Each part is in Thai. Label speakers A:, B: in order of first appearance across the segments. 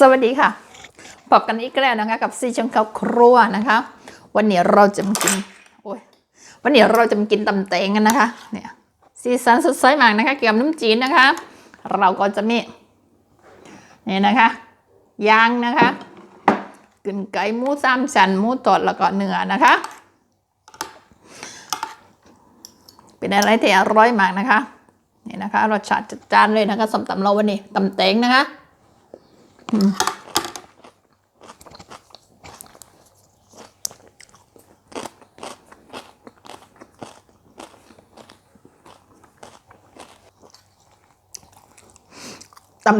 A: สวัสดีค่ะพบกันอีกแล้วนะคะ กับซีชังข้าวครัวนะคะ วันนี้เราจะมากินโอ้ยวันนี้เราจะมากินตำแตงกันนะคะ เนี่ยสีสันสดใสมากนะคะ เกี่ยวกับน้ำจีนนะคะ เราก็จะมีนี่นะคะยางนะคะกึ่นไก่หมูสามชั้นหมูตอดแล้วก็เนื้อนะคะ เป็นอะไรที่อร่อยมากนะคะนี่นะคะรสชาติจัดจ้านเลยนะคะสำตำเราวันนี้ตำแตงนะคะ ตำ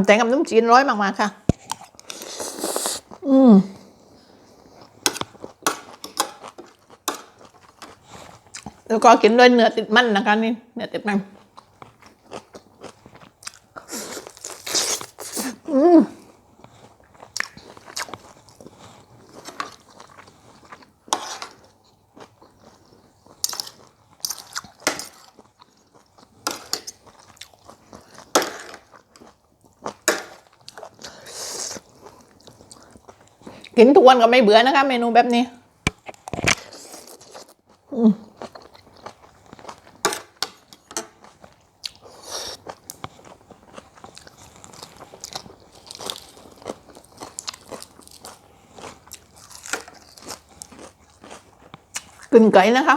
A: แตงกับน้ำจีนร้อยมาก ๆ ค่ะ อืมแล้วก็กินด้วยเนื้อติดมันนะคะนี่เนื้อติดมัน กินทุกวันก็ไม่เบื่อนะคะเมนูแบบนี้กลิ่นไก่นะคะ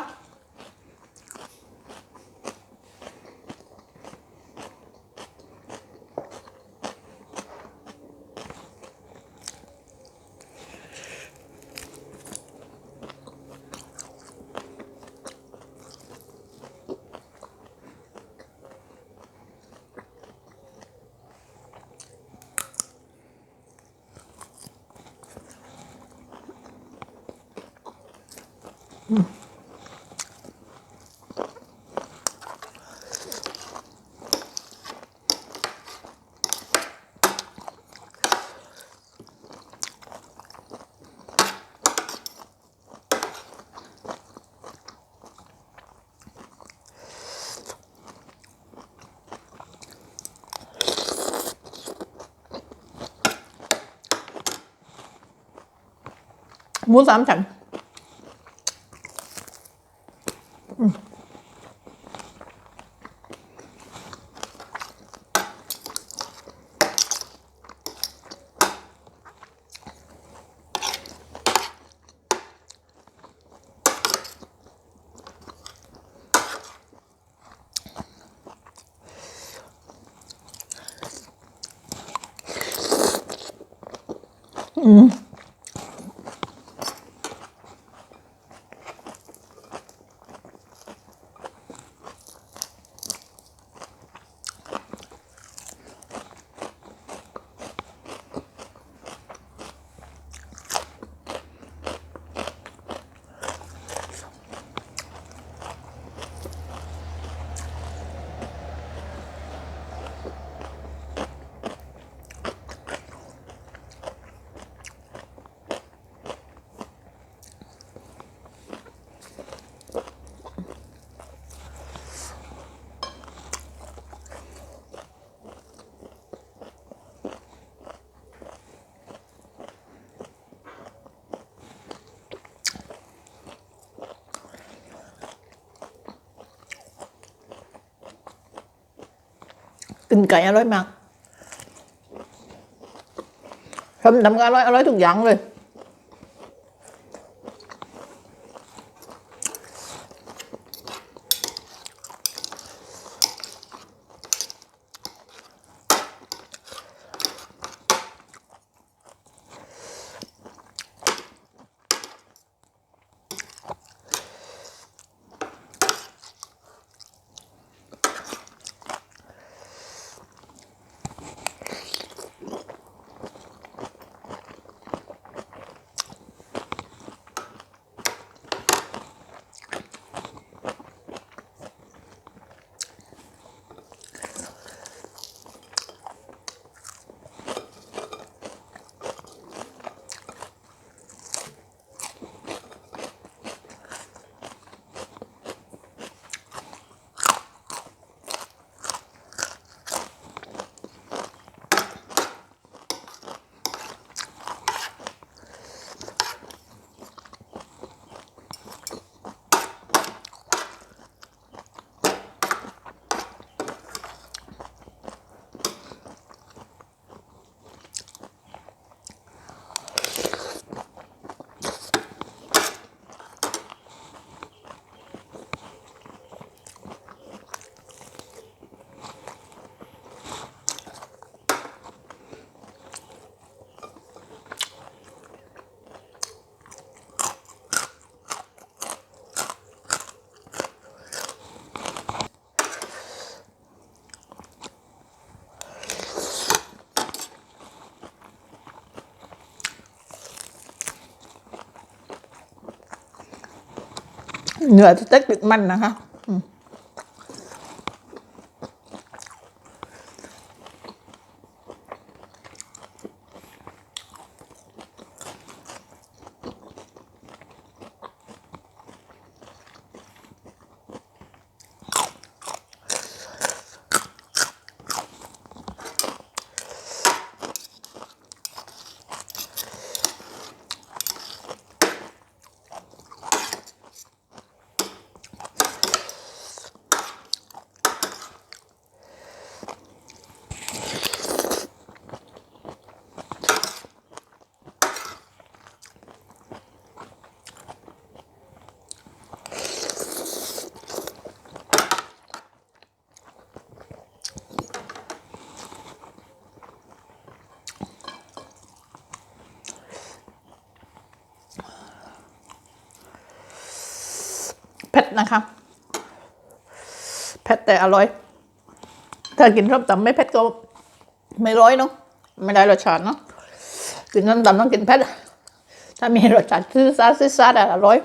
A: หมูสาม กินไก่อร่อยมากทำทำก็อร่อยอร่อยทุกอย่างเลย อ เนื้อสเต็กติดมันนะคะ เผ็ดนะคะเผ็ดแต่อร่อย ถ้ากินส้มตำไม่เผ็ดก็ไม่ร้อยเนาะไม่ได้รสชาติเนาะกินส้มตำต้องกินเผ็ดถ้ามีรสชาติซื่อซาซื่อซาแต่อร่อย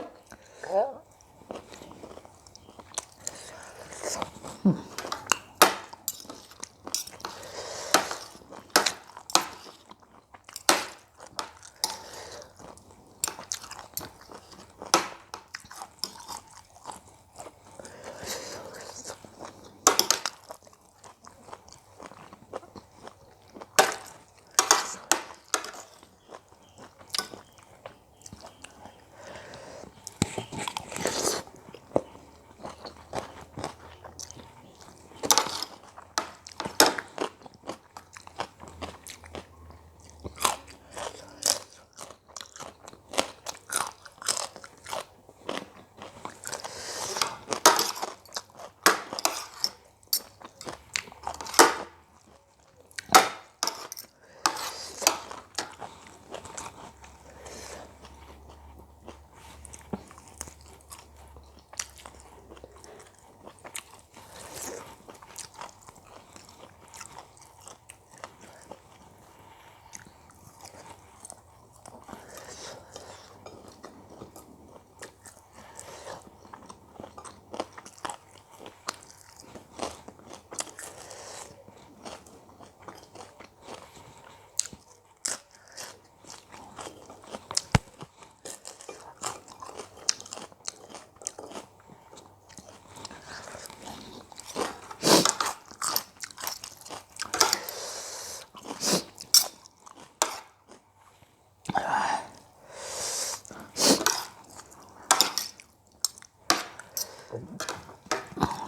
A: ああ。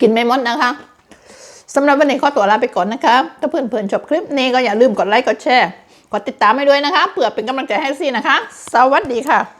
A: กินไม่หมดนะคะสำหรับวันนี้ขอตัวลาไปก่อนนะคะถ้าเพื่อนๆชอบคลิปนี้ก็อย่าลืมกดไลค์กดแชร์กดติดตามให้ด้วยนะคะเผื่อเป็นกำลังใจให้ซี่นะคะ สวัสดีค่ะ